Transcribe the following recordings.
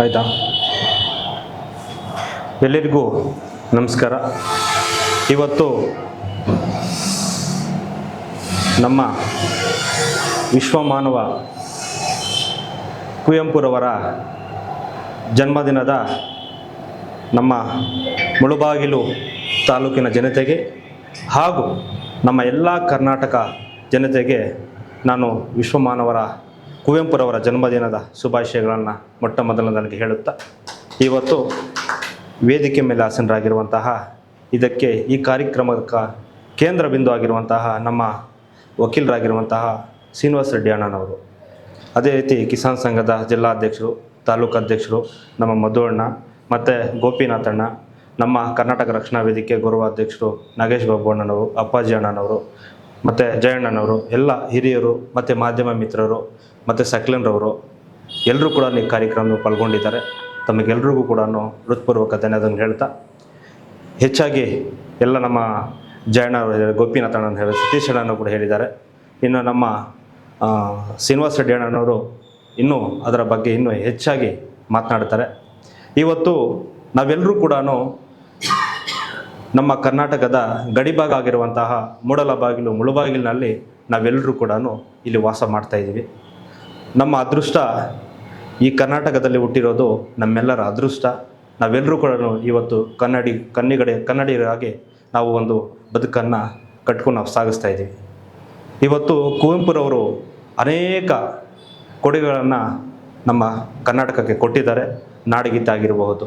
ಆಯಿತಾ? ಎಲ್ಲರಿಗೂ ನಮಸ್ಕಾರ. ಇವತ್ತು ನಮ್ಮ ವಿಶ್ವಮಾನವ ಕುವೆಂಪುರವರ ಜನ್ಮದಿನದ ನಮ್ಮ ಮುಳುಬಾಗಿಲು ತಾಲೂಕಿನ ಜನತೆಗೆ ಹಾಗೂ ನಮ್ಮ ಎಲ್ಲ ಕರ್ನಾಟಕ ಜನತೆಗೆ ನಾನು ವಿಶ್ವಮಾನವರ ಕುವೆಂಪುರವರ ಜನ್ಮದಿನದ ಶುಭಾಶಯಗಳನ್ನು ಮೊಟ್ಟ ನನಗೆ ಹೇಳುತ್ತಾ, ಇವತ್ತು ವೇದಿಕೆ ಮೇಲೆ ಆಸನರಾಗಿರುವಂತಹ, ಇದಕ್ಕೆ ಈ ಕಾರ್ಯಕ್ರಮಕ್ಕೆ ಕೇಂದ್ರ ಬಿಂದು ಆಗಿರುವಂತಹ ನಮ್ಮ ವಕೀಲರಾಗಿರುವಂತಹ ಶ್ರೀನಿವಾಸ ರೆಡ್ಡಿ ಅಣ್ಣನವರು. ಅದೇ ರೀತಿ ಕಿಸಾನ್ ಸಂಘದ ಜಿಲ್ಲಾಧ್ಯಕ್ಷರು, ತಾಲೂಕು ಅಧ್ಯಕ್ಷರು, ನಮ್ಮ ಮಧು ಅಣ್ಣ ಮತ್ತು ಗೋಪಿನಾಥಣ್ಣ ನಮ್ಮ ಕರ್ನಾಟಕ ರಕ್ಷಣಾ ವೇದಿಕೆ ಗೌರವ ಅಧ್ಯಕ್ಷರು ನಾಗೇಶ್ ಬಾಬು ಅಣ್ಣನವರು, ಅಪ್ಪಾಜಿ ಅಣ್ಣನವರು ಮತ್ತು ಜಯಣ್ಣನವರು ಎಲ್ಲ ಹಿರಿಯರು ಮತ್ತು ಮಾಧ್ಯಮ ಮಿತ್ರರು ಮತ್ತು ಸಕ್ಲನ್ರವರು ಎಲ್ಲರೂ ಕೂಡ ಈ ಕಾರ್ಯಕ್ರಮದಲ್ಲಿ ಪಾಲ್ಗೊಂಡಿದ್ದಾರೆ. ತಮಗೆಲ್ರಿಗೂ ಕೂಡ ಹೃತ್ಪೂರ್ವಕ ಧನ್ಯವಾದಗಳು ಹೇಳ್ತಾ ಹೆಚ್ಚಾಗಿ ಎಲ್ಲ ನಮ್ಮ ಜಯಣ್ಣ ಗೋಪಿನಾಥ ಹೇಳಿದ್ದಾರೆ, ಸತೀಶ್ ಅಣ್ಣನೂ ಕೂಡ ಹೇಳಿದ್ದಾರೆ. ಇನ್ನು ನಮ್ಮ ಶ್ರೀನಿವಾಸ ರೆಡ್ಡಿ ಅಣ್ಣನವರು ಇನ್ನೂ ಅದರ ಬಗ್ಗೆ ಇನ್ನೂ ಹೆಚ್ಚಾಗಿ ಮಾತನಾಡ್ತಾರೆ. ಇವತ್ತು ನಾವೆಲ್ಲರೂ ಕೂಡ ನಮ್ಮ ಕರ್ನಾಟಕದ ಗಡಿಭಾಗ ಆಗಿರುವಂತಹ ಮೂಡಲಬಾಗಿಲು ಮುಳುಬಾಗಿಲಿನಲ್ಲಿ ನಾವೆಲ್ಲರೂ ಕೂಡ ಇಲ್ಲಿ ವಾಸ ಮಾಡ್ತಾ ಇದ್ದೀವಿ. ನಮ್ಮ ಅದೃಷ್ಟ ಈ ಕರ್ನಾಟಕದಲ್ಲಿ ಹುಟ್ಟಿರೋದು ನಮ್ಮೆಲ್ಲರ ಅದೃಷ್ಟ. ನಾವೆಲ್ಲರೂ ಕೂಡ ಇವತ್ತು ಕನ್ನಡಿ ಕನ್ನಿಗಡೆ ಕನ್ನಡಿಗರಾಗಿ ನಾವು ಒಂದು ಬದುಕನ್ನು ಕಟ್ಕೊಂಡು ನಾವು ಸಾಗಿಸ್ತಾ ಇದ್ದೀವಿ. ಇವತ್ತು ಕುವೆಂಪುರವರು ಅನೇಕ ಕೊಡುಗೆಗಳನ್ನು ನಮ್ಮ ಕರ್ನಾಟಕಕ್ಕೆ ಕೊಟ್ಟಿದ್ದಾರೆ. ನಾಡಗೀತೆ ಆಗಿರಬಹುದು.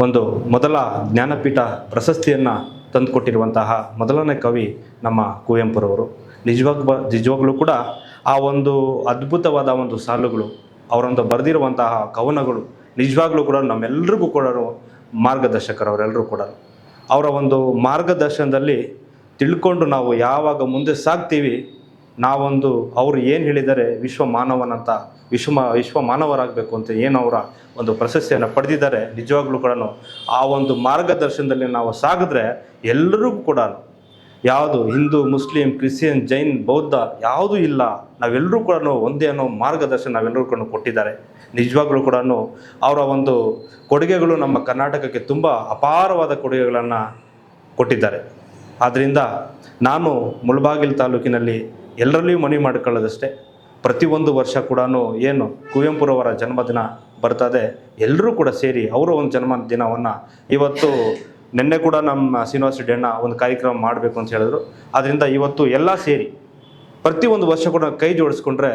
ಒಂದು ಮೊದಲ ಜ್ಞಾನಪೀಠ ಪ್ರಶಸ್ತಿಯನ್ನು ತಂದುಕೊಟ್ಟಿರುವಂತಹ ಮೊದಲನೇ ಕವಿ ನಮ್ಮ ಕುವೆಂಪುರವರು. ನಿಜವಾಗ ಬ, ನಿಜವಾಗ್ಲೂ ಕೂಡ ಆ ಒಂದು ಅದ್ಭುತವಾದ ಒಂದು ಸಾಲುಗಳು, ಅವರೊಂದು ಬರೆದಿರುವಂತಹ ಕವನಗಳು ನಿಜವಾಗ್ಲೂ ಕೂಡ ನಮ್ಮೆಲ್ಲರಿಗೂ ಕೂಡ ಮಾರ್ಗದರ್ಶಕರು ಅವರೆಲ್ಲರೂ ಕೂಡ. ಅವರ ಒಂದು ಮಾರ್ಗದರ್ಶನದಲ್ಲಿ ತಿಳ್ಕೊಂಡು ನಾವು ಯಾವಾಗ ಮುಂದೆ ಸಾಗ್ತೀವಿ, ನಾವೊಂದು ಅವರು ಏನು ಹೇಳಿದರೆ ವಿಶ್ವ ಮಾನವನಂತ ವಿಶ್ವ ವಿಶ್ವ ಮಾನವರಾಗಬೇಕು ಅಂತ ಏನು ಅವರ ಒಂದು ಪ್ರಶಸ್ತಿಯನ್ನು ಪಡೆದಿದ್ದಾರೆ, ನಿಜವಾಗ್ಲೂ ಕೂಡ ಆ ಒಂದು ಮಾರ್ಗದರ್ಶನದಲ್ಲಿ ನಾವು ಸಾಗಿದ್ರೆ ಎಲ್ಲರಿಗೂ ಕೂಡ ಯಾವುದು ಹಿಂದೂ, ಮುಸ್ಲಿಂ, ಕ್ರಿಶ್ಚಿಯನ್, ಜೈನ್, ಬೌದ್ಧ ಯಾವುದೂ ಇಲ್ಲ. ನಾವೆಲ್ಲರೂ ಕೂಡ ಒಂದೇ ಅನ್ನೋ ಮಾರ್ಗದರ್ಶನ ನಾವೆಲ್ಲರೂ ಕೂಡ ಕೊಟ್ಟಿದ್ದಾರೆ. ನಿಜವಾಗ್ಲೂ ಕೂಡ ಅವರ ಒಂದು ಕೊಡುಗೆಗಳು ನಮ್ಮ ಕರ್ನಾಟಕಕ್ಕೆ ತುಂಬ ಅಪಾರವಾದ ಕೊಡುಗೆಗಳನ್ನು ಕೊಟ್ಟಿದ್ದಾರೆ. ಆದ್ದರಿಂದ ನಾನು ಮುಳಬಾಗಿಲು ತಾಲೂಕಿನಲ್ಲಿ ಎಲ್ಲರಲ್ಲಿಯೂ ಮನವಿ ಮಾಡಿಕೊಳ್ಳೋದಷ್ಟೇ. ಪ್ರತಿಯೊಂದು ವರ್ಷ ಕೂಡ ಏನು ಕುವೆಂಪುರವರ ಜನ್ಮದಿನ ಬರ್ತದೆ ಎಲ್ಲರೂ ಕೂಡ ಸೇರಿ ಅವರ ಒಂದು ಜನ್ಮದಿನವನ್ನು ಇವತ್ತು ನಿನ್ನೆ ಕೂಡ ನಮ್ಮ ಶ್ರೀನಿವಾಸ ರೆಡ್ಡಿ ಅಣ್ಣ ಒಂದು ಕಾರ್ಯಕ್ರಮ ಮಾಡಬೇಕು ಅಂತ ಹೇಳಿದ್ರು. ಆದ್ದರಿಂದ ಇವತ್ತು ಎಲ್ಲ ಸೇರಿ ಪ್ರತಿಯೊಂದು ವರ್ಷ ಕೂಡ ಕೈ ಜೋಡಿಸ್ಕೊಂಡ್ರೆ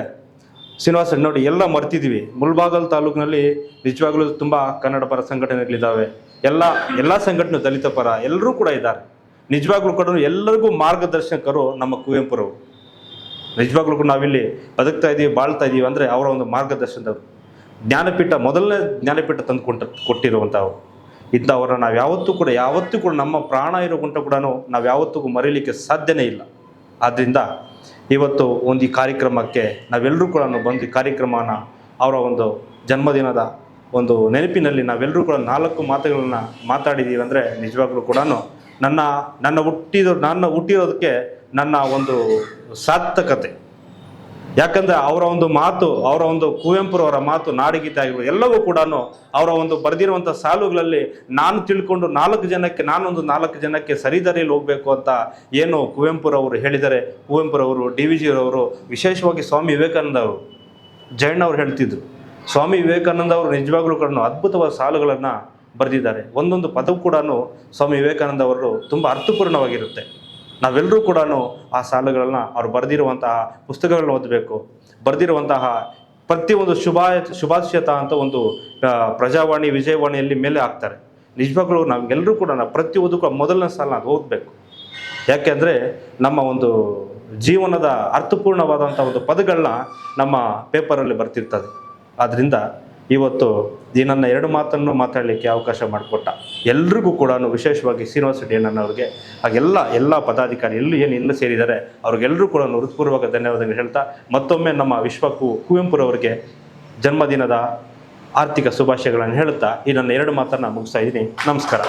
ಶ್ರೀನಿವಾಸ ನೋಡಿ ಎಲ್ಲ ಮರ್ತಿದ್ದೀವಿ. ಮುಲ್ಬಾಗಲ್ ತಾಲೂಕಿನಲ್ಲಿ ನಿಜವಾಗ್ಲೂ ತುಂಬ ಕನ್ನಡ ಪರ ಸಂಘಟನೆಗಳಿದ್ದಾವೆ. ಎಲ್ಲ ಎಲ್ಲ ಸಂಘಟನೆ ದಲಿತ ಪರ ಎಲ್ಲರೂ ಕೂಡ ಇದ್ದಾರೆ. ನಿಜವಾಗ್ಲೂ ಕೂಡ ಎಲ್ಲರಿಗೂ ಮಾರ್ಗದರ್ಶಕರು ನಮ್ಮ ಕುವೆಂಪುರವರು. ನಿಜವಾಗ್ಲೂ ಕೂಡ ನಾವಿಲ್ಲಿ ಬದುಕ್ತಾ ಇದ್ದೀವಿ ಬಾಳ್ತಾ ಇದ್ದೀವಿ ಅಂದರೆ ಅವರ ಒಂದು ಮಾರ್ಗದರ್ಶನದವರು. ಜ್ಞಾನಪೀಠ, ಮೊದಲನೇ ಜ್ಞಾನಪೀಠ ತಂದು ಕೊಂಟ ಕೊಟ್ಟಿರುವಂಥವ್ರು. ಇಂಥವ್ರನ್ನ ನಾವು ಯಾವತ್ತೂ ಕೂಡ ಯಾವತ್ತೂ ಕೂಡ ನಮ್ಮ ಪ್ರಾಣ ಇರೋ ಗುಂಟ ಕೂಡ ನಾವು ಯಾವತ್ತಿಗೂ ಮರೀಲಿಕ್ಕೆ ಸಾಧ್ಯನೇ ಇಲ್ಲ. ಆದ್ದರಿಂದ ಇವತ್ತು ಒಂದು ಈ ಕಾರ್ಯಕ್ರಮಕ್ಕೆ ನಾವೆಲ್ಲರೂ ಕೂಡ ಬಂದು ಈ ಕಾರ್ಯಕ್ರಮನ ಅವರ ಒಂದು ಜನ್ಮದಿನದ ಒಂದು ನೆನಪಿನಲ್ಲಿ ನಾವೆಲ್ಲರೂ ಕೂಡ ನಾಲ್ಕು ಮಾತುಗಳನ್ನ ಮಾತಾಡಿದ್ದೀವಿ ಅಂದರೆ ನಿಜವಾಗ್ಲೂ ಕೂಡ ನನ್ನ ನನ್ನ ಹುಟ್ಟಿದ, ನನ್ನ ಹುಟ್ಟಿರೋದಕ್ಕೆ ನನ್ನ ಒಂದು ಸಾರ್ಥಕತೆ. ಯಾಕಂದರೆ ಅವರ ಒಂದು ಮಾತು, ಅವರ ಒಂದು ಕುವೆಂಪುರವರ ಮಾತು, ನಾಡಿಗೀತೆ ಆಗಿರ್ಬೋದು, ಎಲ್ಲವೂ ಕೂಡ ಅವರ ಒಂದು ಬರೆದಿರುವಂಥ ಸಾಲುಗಳಲ್ಲಿ ನಾನು ತಿಳ್ಕೊಂಡು ನಾಲ್ಕು ಜನಕ್ಕೆ, ನಾನೊಂದು ನಾಲ್ಕು ಜನಕ್ಕೆ ಸರಿದಾರಿಯಲ್ಲಿ ಹೋಗಬೇಕು ಅಂತ ಏನು ಕುವೆಂಪುರವರು ಹೇಳಿದರೆ ಕುವೆಂಪುರವರು, ಡಿ ವಿ ಜಿರವರು, ವಿಶೇಷವಾಗಿ ಸ್ವಾಮಿ ವಿವೇಕಾನಂದ ಅವರು ಜಯಣ್ಣ ಅವರು ಹೇಳ್ತಿದ್ರು. ಸ್ವಾಮಿ ವಿವೇಕಾನಂದ ಅವರು ನಿಜವಾಗ್ಲೂ ಕೂಡ ಅದ್ಭುತವಾದ ಸಾಲುಗಳನ್ನು ಬರೆದಿದ್ದಾರೆ. ಒಂದೊಂದು ಪದವು ಕೂಡ ಸ್ವಾಮಿ ವಿವೇಕಾನಂದ ಅವರು ತುಂಬ ಅರ್ಥಪೂರ್ಣವಾಗಿರುತ್ತೆ. ನಾವೆಲ್ಲರೂ ಕೂಡ ಆ ಸಾಲುಗಳನ್ನ ಅವ್ರು ಬರೆದಿರುವಂತಹ ಪುಸ್ತಕಗಳನ್ನ ಓದಬೇಕು. ಬರೆದಿರುವಂತಹ ಒಂದು ಶುಭಾಯ ಶುಭಾಶಯತ ಅಂತ ಒಂದು ಪ್ರಜಾವಾಣಿ, ವಿಜಯವಾಣಿಯಲ್ಲಿ ಮೇಲೆ ಹಾಕ್ತಾರೆ. ನಿಜವಾಗ್ಲೂ ನಮಗೆಲ್ಲರೂ ಕೂಡ ಪ್ರತಿಯೊಂದು ಕೂಡ ಮೊದಲನೇ ಸಾಲ ನಾವು ಓದಬೇಕು. ಯಾಕೆಂದರೆ ನಮ್ಮ ಒಂದು ಜೀವನದ ಅರ್ಥಪೂರ್ಣವಾದಂಥ ಒಂದು ಪದಗಳನ್ನ ನಮ್ಮ ಪೇಪರಲ್ಲಿ ಬರ್ತಿರ್ತದೆ. ಆದ್ದರಿಂದ ಇವತ್ತು ಈ ನನ್ನ ಎರಡು ಮಾತನ್ನು ಮಾತಾಡಲಿಕ್ಕೆ ಅವಕಾಶ ಮಾಡಿಕೊಟ್ಟ ಎಲ್ರಿಗೂ ಕೂಡ ವಿಶೇಷವಾಗಿ ಶ್ರೀನಿವಾಸ ಅಣ್ಣನವ್ರಿಗೆ, ಹಾಗೆಲ್ಲ ಎಲ್ಲ ಪದಾಧಿಕಾರಿ ಎಲ್ಲೂ ಏನು ಇನ್ನೂ ಸೇರಿದ್ದಾರೆ ಅವ್ರಿಗೆಲ್ಲರೂ ಕೂಡ ಹೃತ್ಪೂರ್ವಕ ಧನ್ಯವಾದಗಳು ಹೇಳ್ತಾ, ಮತ್ತೊಮ್ಮೆ ನಮ್ಮ ವಿಶ್ವಕ್ಕೂ ಕುವೆಂಪುರವರಿಗೆ ಜನ್ಮದಿನದ ಆರ್ಥಿಕ ಶುಭಾಶಯಗಳನ್ನು ಹೇಳುತ್ತಾ ಈ ನನ್ನ ಎರಡು ಮಾತನ್ನು ಮುಗಿಸ್ತಾ ಇದ್ದೀನಿ. ನಮಸ್ಕಾರ.